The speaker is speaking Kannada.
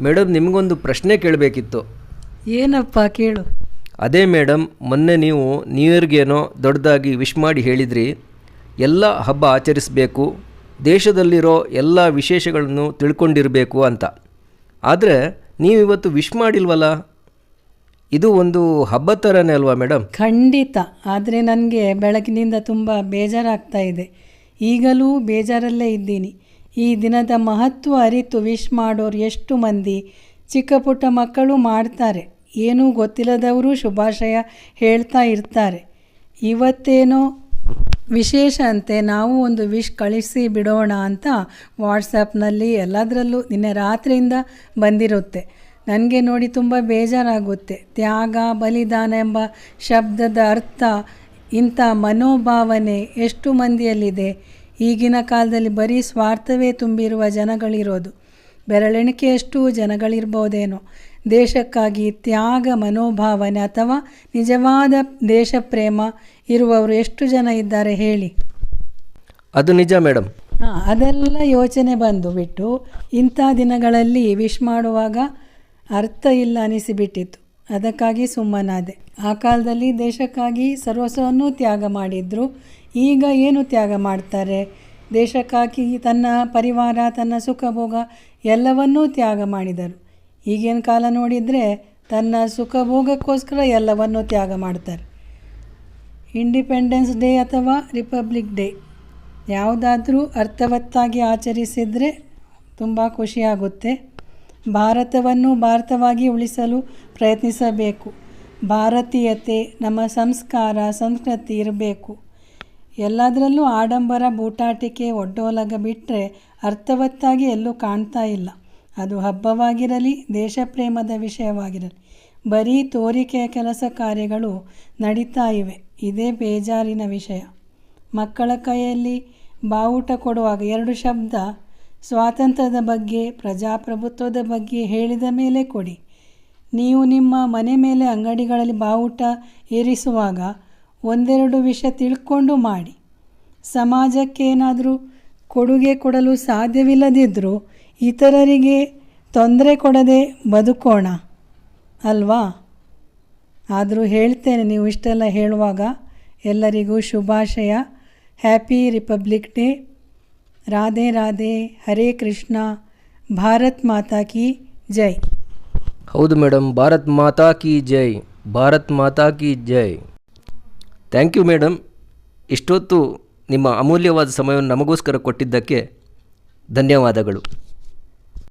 ಮೇಡಮ್ ನಿಮಗೊಂದು ಪ್ರಶ್ನೆ ಕೇಳಬೇಕಿತ್ತು. ಏನಪ್ಪ ಕೇಳು. ಅದೇ ಮೇಡಮ್ ಮೊನ್ನೆ ನೀವು ನ್ಯೂ ಇಯರ್ಗೇನೋ ದೊಡ್ಡದಾಗಿ ವಿಶ್ ಮಾಡಿ ಹೇಳಿದ್ರಿ. ಎಲ್ಲ ಹಬ್ಬ ಆಚರಿಸಬೇಕು ದೇಶದಲ್ಲಿರೋ ಎಲ್ಲ ವಿಶೇಷಗಳನ್ನು ತಿಳ್ಕೊಂಡಿರಬೇಕು ಅಂತ. ಆದರೆ ನೀವು ಇವತ್ತು ವಿಶ್ ಮಾಡಿಲ್ವಲ್ಲ? ಇದು ಒಂದು ಹಬ್ಬ ಥರನೇ ಅಲ್ವಾ ಮೇಡಮ್ ಖಂಡಿತ. ಆದರೆ ನನಗೆ ಬೆಳಗಿನಿಂದ ತುಂಬ ಬೇಜಾರಾಗ್ತಾ ಇದೆ. ಈಗಲೂ ಬೇಜಾರಲ್ಲೇ ಇದ್ದೀನಿ. ಈ ದಿನದ ಮಹತ್ವ ಅರಿತು ವಿಶ್ ಮಾಡೋರು ಎಷ್ಟು ಮಂದಿ? ಚಿಕ್ಕ ಪುಟ್ಟ ಮಕ್ಕಳು ಮಾಡ್ತಾರೆ. ಏನೂ ಗೊತ್ತಿಲ್ಲದವರು ಶುಭಾಶಯ ಹೇಳ್ತಾ ಇರ್ತಾರೆ. ಇವತ್ತೇನೋ ವಿಶೇಷ ಅಂತೆ, ನಾವು ಒಂದು ವಿಶ್ ಕಳಿಸಿ ಬಿಡೋಣ ಅಂತ ವಾಟ್ಸಪ್ನಲ್ಲಿ ಎಲ್ಲದರಲ್ಲೂ ನಿನ್ನೆ ರಾತ್ರಿಯಿಂದ ಬಂದಿರುತ್ತೆ. ನನಗೆ ನೋಡಿ ತುಂಬ ಬೇಜಾರಾಗುತ್ತೆ. ತ್ಯಾಗ, ಬಲಿದಾನ ಎಂಬ ಶಬ್ದದ ಅರ್ಥ ಇಂಥ ಮನೋಭಾವನೆ ಎಷ್ಟು ಮಂದಿಯಲ್ಲಿದೆ? ಈಗಿನ ಕಾಲದಲ್ಲಿ ಬರೀ ಸ್ವಾರ್ಥವೇ ತುಂಬಿರುವ ಜನಗಳಿರೋದು. ಬೆರಳೆಣಿಕೆಯಷ್ಟು ಜನಗಳಿರ್ಬೋದೇನೋ. ದೇಶಕ್ಕಾಗಿ ತ್ಯಾಗ ಮನೋಭಾವನೆ ಅಥವಾ ನಿಜವಾದ ದೇಶ ಪ್ರೇಮ ಇರುವವರು ಎಷ್ಟು ಜನ ಇದ್ದಾರೆ ಹೇಳಿ. ಅದು ನಿಜ ಮೇಡಮ್ ಹಾಂ ಅದೆಲ್ಲ ಯೋಚನೆ ಬಂದು ಬಿಟ್ಟು ಇಂಥ ದಿನಗಳಲ್ಲಿ ವಿಶ್ ಮಾಡುವಾಗ ಅರ್ಥ ಇಲ್ಲ ಅನಿಸಿಬಿಟ್ಟಿತ್ತು. ಅದಕ್ಕಾಗಿ ಸುಮ್ಮನಾದೆ. ಆ ಕಾಲದಲ್ಲಿ ದೇಶಕ್ಕಾಗಿ ಸರ್ವಸ್ವವನ್ನು ತ್ಯಾಗ ಮಾಡಿದ್ರು. ಈಗ ಏನು ತ್ಯಾಗ ಮಾಡ್ತಾರೆ? ದೇಶಕ್ಕಾಗಿ ತನ್ನ ಪರಿವಾರ, ತನ್ನ ಸುಖ, ಭೋಗ ಎಲ್ಲವನ್ನೂ ತ್ಯಾಗ ಮಾಡಿದರು. ಈಗಿನ ಕಾಲ ನೋಡಿದರೆ ತನ್ನ ಸುಖ, ಭೋಗಕ್ಕೋಸ್ಕರ ಎಲ್ಲವನ್ನೂ ತ್ಯಾಗ ಮಾಡ್ತಾರೆ. ಇಂಡಿಪೆಂಡೆನ್ಸ್ ಡೇ ಅಥವಾ ರಿಪಬ್ಲಿಕ್ ಡೇ ಯಾವುದಾದ್ರೂ ಅರ್ಥವತ್ತಾಗಿ ಆಚರಿಸಿದರೆ ತುಂಬ ಖುಷಿಯಾಗುತ್ತೆ. ಭಾರತವನ್ನು ಭಾರತವಾಗಿ ಉಳಿಸಲು ಪ್ರಯತ್ನಿಸಬೇಕು. ಭಾರತೀಯತೆ ನಮ್ಮ ಸಂಸ್ಕಾರ, ಸಂಸ್ಕೃತಿ ಇರಬೇಕು. ಎಲ್ಲದರಲ್ಲೂ ಆಡಂಬರ ಬೂಟಾಟಿಕೆ ಒಡ್ಡೋಲಗ ಬಿಟ್ಟರೆ ಅರ್ಥವತ್ತಾಗಿ ಎಲ್ಲೂ ಕಾಣ್ತಾ ಇಲ್ಲ. ಅದು ಹಬ್ಬವಾಗಿರಲಿ, ದೇಶಪ್ರೇಮದ ವಿಷಯವಾಗಿರಲಿ. ಬರೀ ತೋರಿಕೆಯ ಕೆಲಸ ಕಾರ್ಯಗಳು ನಡೀತಾ ಇವೆ. ಇದೇ ಬೇಜಾರಿನ ವಿಷಯ. ಮಕ್ಕಳ ಕೈಯಲ್ಲಿ ಬಾವುಟ ಕೊಡುವಾಗ ಎರಡು ಶಬ್ದ ಸ್ವಾತಂತ್ರ್ಯದ ಬಗ್ಗೆ, ಪ್ರಜಾಪ್ರಭುತ್ವದ ಬಗ್ಗೆ ಹೇಳಿದ ಮೇಲೆ ಕೊಡಿ. ನೀವು ನಿಮ್ಮ ಮನೆ ಮೇಲೆ ಅಂಗಡಿಗಳಲ್ಲಿ ಬಾವುಟ ಏರಿಸುವಾಗ ಒಂದೆರಡು ವಿಷಯ ತಿಳ್ಕೊಂಡು ಮಾಡಿ. ಸಮಾಜಕ್ಕೆ ಏನಾದರೂ ಕೊಡುಗೆ ಕೊಡಲು ಸಾಧ್ಯವಿಲ್ಲದಿದ್ದರೂ ಇತರರಿಗೆ ತೊಂದರೆ ಕೊಡದೆ ಬದುಕೋಣ. ಅಲ್ವಾ? ಆದರೂ ಹೇಳ್ತೇನೆ, ನೀವು ಇಷ್ಟೆಲ್ಲ ಹೇಳುವಾಗ ಎಲ್ಲರಿಗೂ ಶುಭಾಶಯ. Happy republic day Radhe Radhe, Hare Krishna, Bharat Mata ಕಿ ಜೈ. ಹೌದು ಮೇಡಮ್ ಭಾರತ್ ಮಾತಾ ಕಿ ಜೈ, ಭಾರತ್ ಮಾತಾ ಕಿ ಜೈ. ಥ್ಯಾಂಕ್ ಯು ಮೇಡಮ್ ಇಷ್ಟೊತ್ತು ನಿಮ್ಮ ಅಮೂಲ್ಯವಾದ ಸಮಯವನ್ನು ನಮಗೋಸ್ಕರ ಕೊಟ್ಟಿದ್ದಕ್ಕೆ ಧನ್ಯವಾದಗಳು.